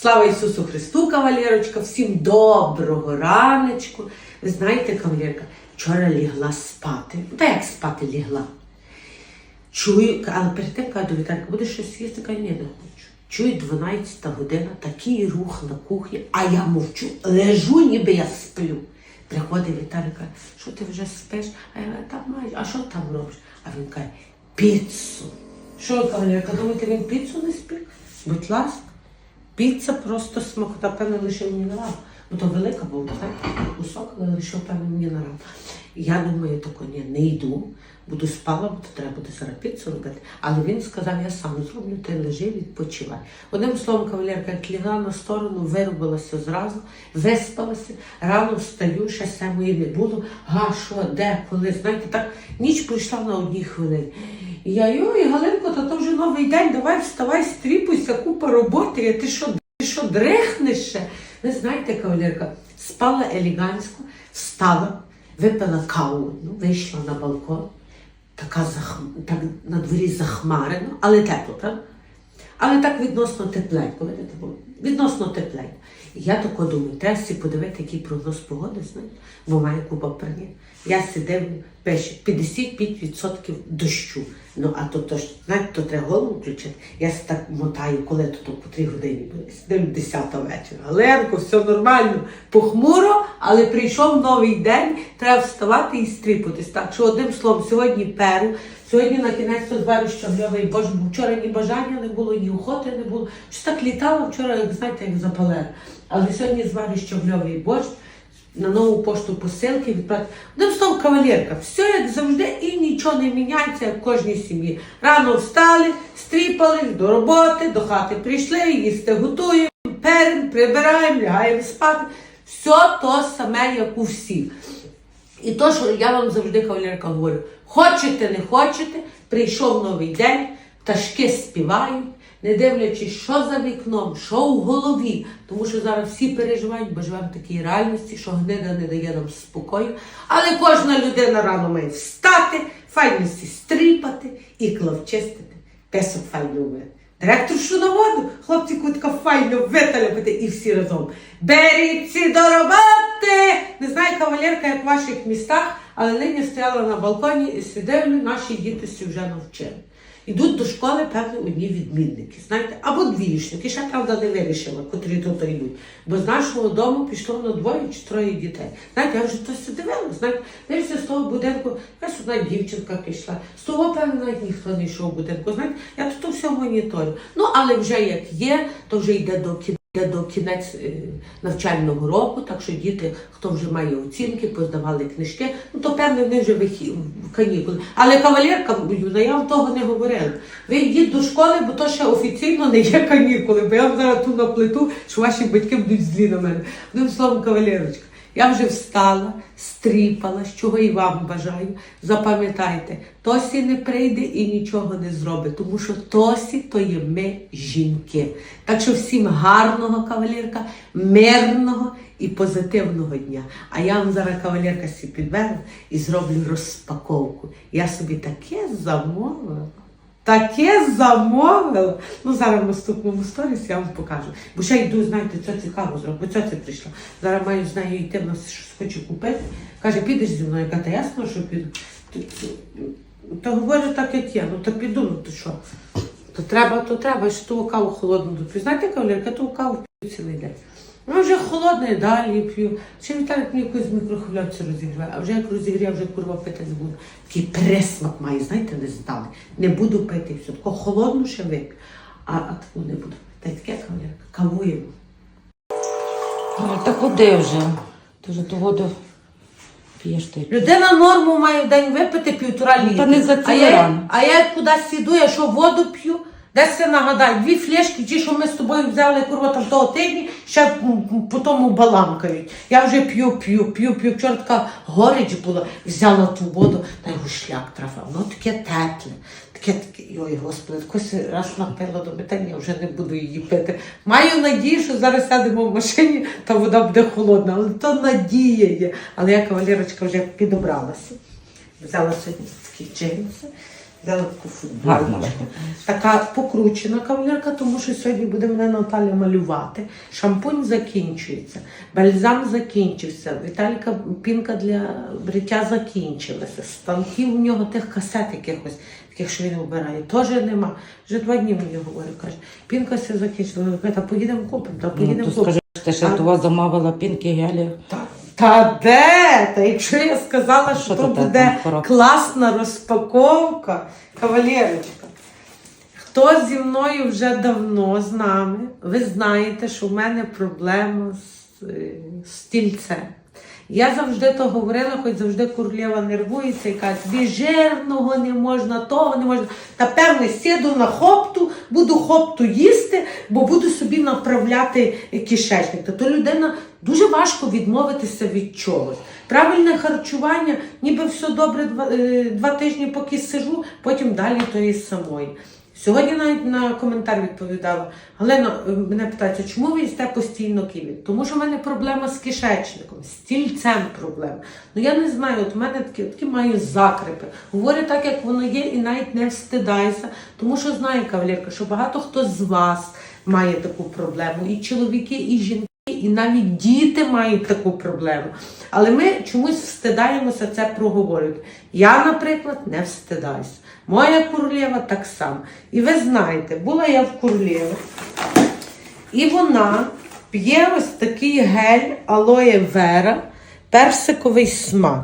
Слава Ісусу Христу, кавалерочка, всім доброго раночку. Ви знаєте, кавалерка, вчора лігла спати. Ну, Та як спати лігла? Чую, але перед тим кажу до будеш щось їсти? Кажу, ні, не хочу. Чую 12 година, такий рух на кухні, а я мовчу, лежу, ніби я сплю. Приходить Віталій каже, що ти вже спиш? А я там майже, а що там робиш? А він каже, піцу. Що, кавалерка, думаєте, він піцу не спік? Будь ласка. Піца просто смакота, певно, лише ранок. Бо то велика була, знаєте, кусок, але лише на ранок. Я думаю, тако ні, не йду, буду спала, бо то треба буде зараз піцу робити. Але він сказав, я сам зроблю, ти лежи, відпочивай. Одним словом, кавалерка, як лігла на сторону, виробилася зразу, виспалася, рано встаю, ще все моє не було. Га, що, де, коли, знаєте, так ніч пройшла на одній хвилині. Я, йой, Галинко, та то вже новий день, давай вставай, стріпуйся, купа роботи, я ти що, ти що дрехнеш ще? Ви знаєте, кавалерка, спала елегантсько, встала, випила каву, ну, вийшла на балкон, така зах... так на дворі захмарено, але тепло, правда? Але так відносно тепленько, видите, відносно тепленько. І я тако думаю, треба всі подивити, який прогноз погоди, знаєте, бо має купа прині. Я сидив, пише 55% дощу. Ну, а то, то ж, знаєте, то треба голову включити. Я так мотаю, коли то, то по 3 годині буде. Сидим 10 вечора. Галенко, все нормально, похмуро, але прийшов новий день, треба вставати і стріпатись. Так що одним словом, сьогодні перу, сьогодні на кінець то зварю щабльовий бо вчора ні бажання не було, ні охоти не було. Щось так літало вчора, як знаєте, як запалера. Але сьогодні зварю щабльовий борщ, на нову пошту посилки відправити. Одним словом, кавалерка, все як завжди і нічого не міняється, як в кожній сім'ї. Рано встали, стріпали до роботи, до хати прийшли, їсти готуємо, перем, прибираємо, лягаємо спати. Все то саме, як у всіх. І то, що я вам завжди кавалерка говорю, хочете, не хочете, прийшов новий день, пташки співають, не дивлячись, що за вікном, що в голові, тому що зараз всі переживають, бо живемо в такій реальності, що гнида не дає нам спокою. Але кожна людина рано має встати, файно стріпати і клав чистити, песок файно вмити. Директоршу на воду, хлопці кутка файно виталяпити і всі разом. Беріться до роботи! Не знаю, кавалерка, як в ваших містах, але нині стояла на балконі і сидили, наші діти вже навчили. Ідуть до школи, певно, одні відмінники, знаєте, або двічники. Ще правда не вирішила, котрі тут йдуть. Бо з нашого дому пішло на двоє чи троє дітей. Знаєте, я вже хтось дивилася, знаєте, дивишся з того будинку, якась одна дівчинка пішла. З того, певно, навіть ніхто не йшов в будинку. Знаєте, я тут то все моніторю. Ну, але вже як є, то вже йде до кінця. Йде до кінець е, навчального року, так що діти, хто вже має оцінки, поздавали книжки, ну то певне вони вже вихі- в канікули. Але кавалерка, Юна, я вам того не говорила. Ви йдіть до школи, бо то ще офіційно не є канікули, бо я вам зараз ту наплету, що ваші батьки будуть злі на мене. Одним словом, кавалерочка. Я вже встала, стріпала, з чого і вам бажаю. Запам'ятайте, Тосі не прийде і нічого не зробить, тому що Тосі то є ми жінки. Так що всім гарного кавалерка, мирного і позитивного дня. А я вам зараз кавалерка сі підберу і зроблю розпаковку. Я собі таке замовила. Таке замовила. Ну, зараз в наступному сторіс я вам покажу. Бо ще йду, знаєте, це цікаво зробити, бо це прийшла. Зараз маю з нею йти, вона щось хоче купити. Каже, підеш зі мною. Я кажу, «Та ясно, що піду. Та говорю так, як є. Ну то піду, ну то що? То треба, то треба, що ту каву холодну доп'ю. Знаєте, кавалерка, ту каву п'ю цілий день. Ну, вже холодне, далі п'ю. Ще Віталік мені якусь мікрохвильовці розігріває, а вже як розігріє, вже курва пити не буду. Такий присмак має, знаєте, не здали. Не буду пити все. Тако холодну ще вип'ю, а, а таку не буду. Та й таке кавалерка, кавуємо. Ну, та ходи вже. Ти вже ту воду п'єш ти. Людина норму має в день випити півтора Ну, літра. та не за а, я, а я кудись іду, я що воду п'ю, десь це нагадай, дві флешки, ті, що ми з тобою взяли курва там того тижні, ще по тому баламкають. Я вже п'ю, п'ю, п'ю, п'ю. Вчора така горіч була, взяла ту воду, та його шлях трафав. Воно таке тепле. Таке, таке, ой, господи, якось раз напила до питання, вже не буду її пити. Маю надію, що зараз сядемо в машині, та вода буде холодна. Але то надія є. Але я кавалерочка вже підобралася. Взяла сьогодні такі джинси, Взяла таку футболку. Така покручена кавалерка, тому що сьогодні буде мене Наталя малювати. Шампунь закінчується, бальзам закінчився, Віталіка пінка для бриття закінчилася. Станків у нього тих касет якихось, таких, що він обирає, теж нема. Вже два дні мені говорю, каже, пінка все закінчила. Вона каже, та поїдемо купимо, та Ну, поїдемо то купимо. скажи, ти ще А- того замовила пінки гелі. Та, та де? Та якщо я сказала, що Що то то буде коробка? класна розпаковка, кавалерочка. Хто зі мною вже давно з нами, ви знаєте, що в мене проблема з е, стільцем. Я завжди то говорила, хоч завжди Курлєва нервується і каже, «Тобі жирного не можна, того не можна. Та певне, сіду на хопту, буду хопту їсти, бо буду собі направляти кишечник. То людина дуже важко відмовитися від чогось. Правильне харчування, ніби все добре два, е, два тижні, поки сижу, потім далі тої самої. Сьогодні навіть на коментар відповідала. Галина е, мене питається, чому ви їсте постійно ківі? Тому що в мене проблема з кишечником, з стільцем проблема. Ну я не знаю, от в мене такі, такі маю закрипи. Говорю так, як воно є, і навіть не встидаюся, тому що знаю, кавалерка, що багато хто з вас має таку проблему. І чоловіки, і жінки. І навіть діти мають таку проблему. Але ми чомусь встидаємося це проговорити. Я, наприклад, не встидаюся. Моя королева так само. І ви знаєте, була я в королеви, і вона п'є ось такий гель алоє вера, персиковий смак.